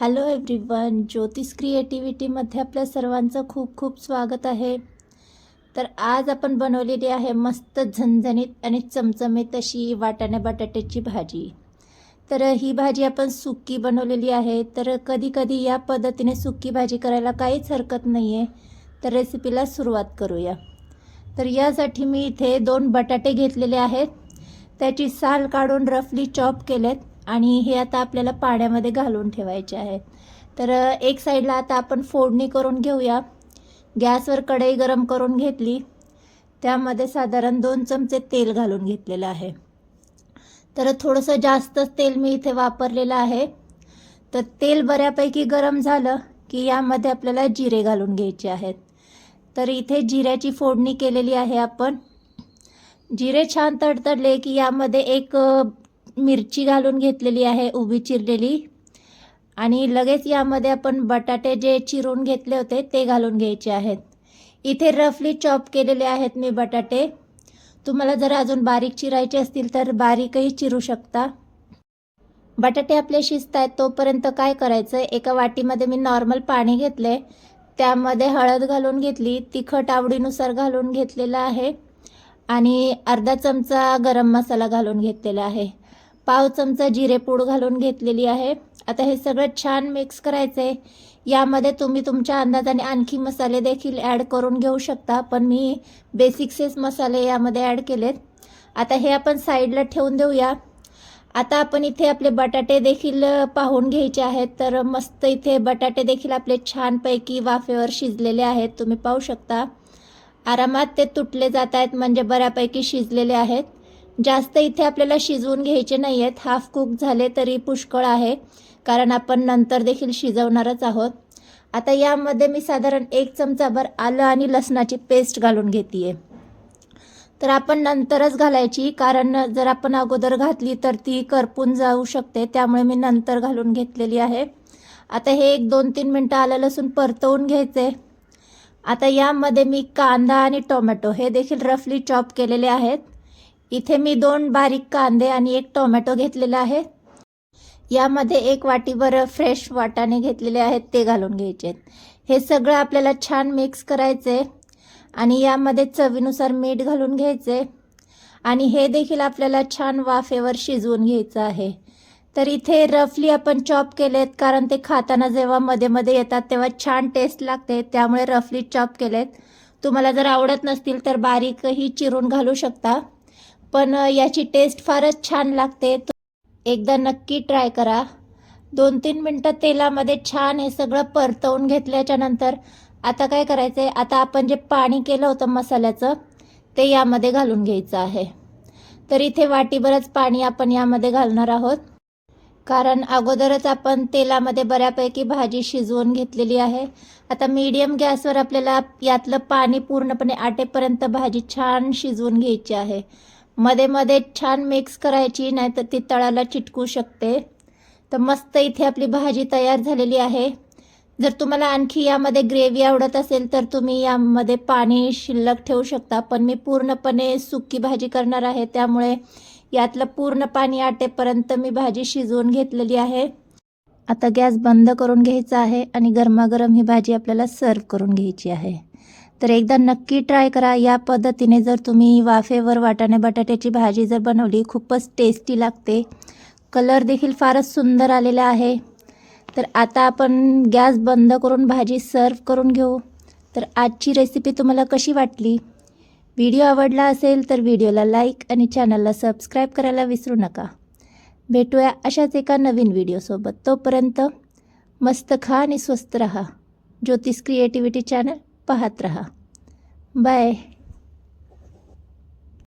Hello everyone ज्योतिष क्रिएटिव्हिटीमध्ये आपल्या सर्वांचं खूप खूप स्वागत आहे. तर आज आपण बनवलेली आहे मस्त झणझणीत आणि चमचमीत अशी वाटाणे बटाट्याची भाजी. तर ही भाजी आपण सुकी बनवलेली आहे. तर कधीकधी या पद्धतीने सुकी भाजी करायला काहीच हरकत नाही आहे तर रेसिपीला सुरुवात करूया. तर यासाठी मी इथे दोन बटाटे घेतलेले आहेत. त्याची साल काढून रफली चॉप केलेत. आणि हे आता आपल्याला पाण्यामध्ये घालून ठेवायचे आहे. तर एक साईडला आता आपण फोडणी करून घेऊया. गॅसवर कढई गरम करून घेतली. त्यामध्ये साधारण दोन चमचे तेल घालून घेतलेलं आहे. तर थोडंसं जास्तच तेल मी इथे वापरलेलं आहे. तर तेल बऱ्यापैकी गरम झालं की यामध्ये आपल्याला जिरे घालून घ्यायचे आहेत. तर इथे जिऱ्याची फोडणी केलेली आहे आपण. जिरे छान तडतडले की यामध्ये एक मिरची घालून घेतलेली आहे उभी चिरलेली. आणि लगेच यामध्ये आपण बटाटे जे चिरून घेतले होते ते घालून घ्यायचे आहेत. इथे रफली चॉप केलेले आहेत मी बटाटे. तुम्हाला जर अजून बारीक चिरायचे असतील तर बारीकही चिरू शकता. बटाटे आपले शिजत आहेत तोपर्यंत काय करायचं? एका वाटीमध्ये मी नॉर्मल पाणी घेतले. त्यामध्ये हळद घालून घेतली तिखट आवडीनुसार घालून घेतलेलं आहे. आणि अर्धा चमचा गरम मसाला घालून घेतलेला आहे. पाव चमचा जिरेपूड घालून घेतलेली आहे. आता हे सगळं छान मिक्स करायचं आहे यामध्ये तुम्ही तुमच्या अंदाजाने आणखी मसाले देखील ॲड करून घेऊ शकता पण मी बेसिक्सेस मसाले यामध्ये ॲड केलेत. आता हे आपण साईडला ठेवून देऊया. आता आपण इथे आपले बटाटे देखील पाहून घ्यायचे आहेत. तर मस्त इथे बटाटे देखील आपले छानपैकी वाफेवर शिजलेले आहेत. तुम्ही पाहू शकता. आरामात ते तुटले जात आहेत म्हणजे बऱ्यापैकी शिजलेले आहेत. जास्त इथे आपल्याला शिजवून घ्यायचे नाही आहेत हाफ कुक झाले तरी पुष्कळ आहे. कारण आपण नंतर देखील शिजवणारच आहोत. आता यामध्ये मी साधारण एक चमचाभर आलं आणि लसणाची पेस्ट घालून घेते आहे तर आपण नंतरच घालायची. कारण जर आपण अगोदर घातली तर ती करपून जाऊ शकते. त्यामुळे मी नंतर घालून घेतलेली आहे. आता हे एक दोन तीन मिनटं आलं लसूण परतवून घ्यायचे. आता यामध्ये मी कांदा आणि टोमॅटो हे देखील रफली चॉप केलेले आहेत. इथे मी दोन बारीक कांदे आणि एक टोमॅटो घेतलेला आहे. यामध्ये एक वाटीभर फ्रेश वाटाणे घेतलेले आहेत ते घालून घ्यायचे. आहेत हे सगळं आपल्याला छान मिक्स करायचे आणि यामध्ये चवीनुसार मीठ घालून घ्यायचे. आणि हे देखील आपल्याला छान वाफेवर शिजवून घ्यायचं आहे. तर इथे रफली आपण चॉप केलेत कारण ते खाताना जेव्हा मध्ये मध्ये येतात तेव्हा छान टेस्ट लागते. त्यामुळे रफली चॉप केलेत. तुम्हाला जर आवडत नसतील तर बारीकही चिरून घालू शकता. पण याची टेस्ट फारच छान लागते. एकदा नक्की ट्राय करा. दोन तीन मिनटं तेलामध्ये छान हे सगळं परतवून घेतल्याच्या नंतर आता काय करायचं आहे आता आपण जे पाणी केलं होतं मसाल्याचं ते यामध्ये घालून घ्यायचं आहे. तर इथे वाटीभरच पाणी आपण यामध्ये घालणार आहोत. कारण अगोदरच आपण तेलामध्ये बऱ्यापैकी भाजी शिजवून घेतलेली आहे. आता मीडियम गॅसवर आपल्याला यातलं पाणी पूर्णपणे आटेपर्यंत भाजी छान शिजवून घ्यायची आहे. मध्ये मध्ये छान मिक्स करायची नाहीतर ती तळाला चिटकू शकते. तर मस्त इथे आपली भाजी तयार झालेली आहे. जर तुम्हाला आणखी यामध्ये ग्रेव्ही आवडत असेल तर तुम्ही यामध्ये पाणी शिल्लक ठेवू शकता. पण मी पूर्णपणे सुकी भाजी करणार आहे त्यामुळे यातलं पूर्ण पाणी आटेपर्यंत मी भाजी शिजवून घेतलेली आहे. आता गॅस बंद करून घ्यायचा आहे आणि गरमागरम ही भाजी आपल्याला सर्व करून घ्यायची आहे. तर एकदा नक्की ट्राय करा. या पद्धतीने जर तुम्ही वाफेवर वाटाणे बटाट्याची भाजी जर बनवली खूपच टेस्टी लागते. कलर देखील फारच सुंदर आलेला आहे. तर आता आपण गॅस बंद करून भाजी सर्व करून घेऊ. तर आजची रेसिपी तुम्हाला कशी वाटली? व्हिडिओ आवडला असेल तर व्हिडिओला लाईक आणि चॅनलला सबस्क्राईब करायला विसरू नका. भेटूया अशाच एका नवीन व्हिडिओसोबत तोपर्यंत मस्त खा आणि स्वस्त रहा. ज्योतिष क्रिएटिव्हिटी चॅनल पाहत रहा. बाय.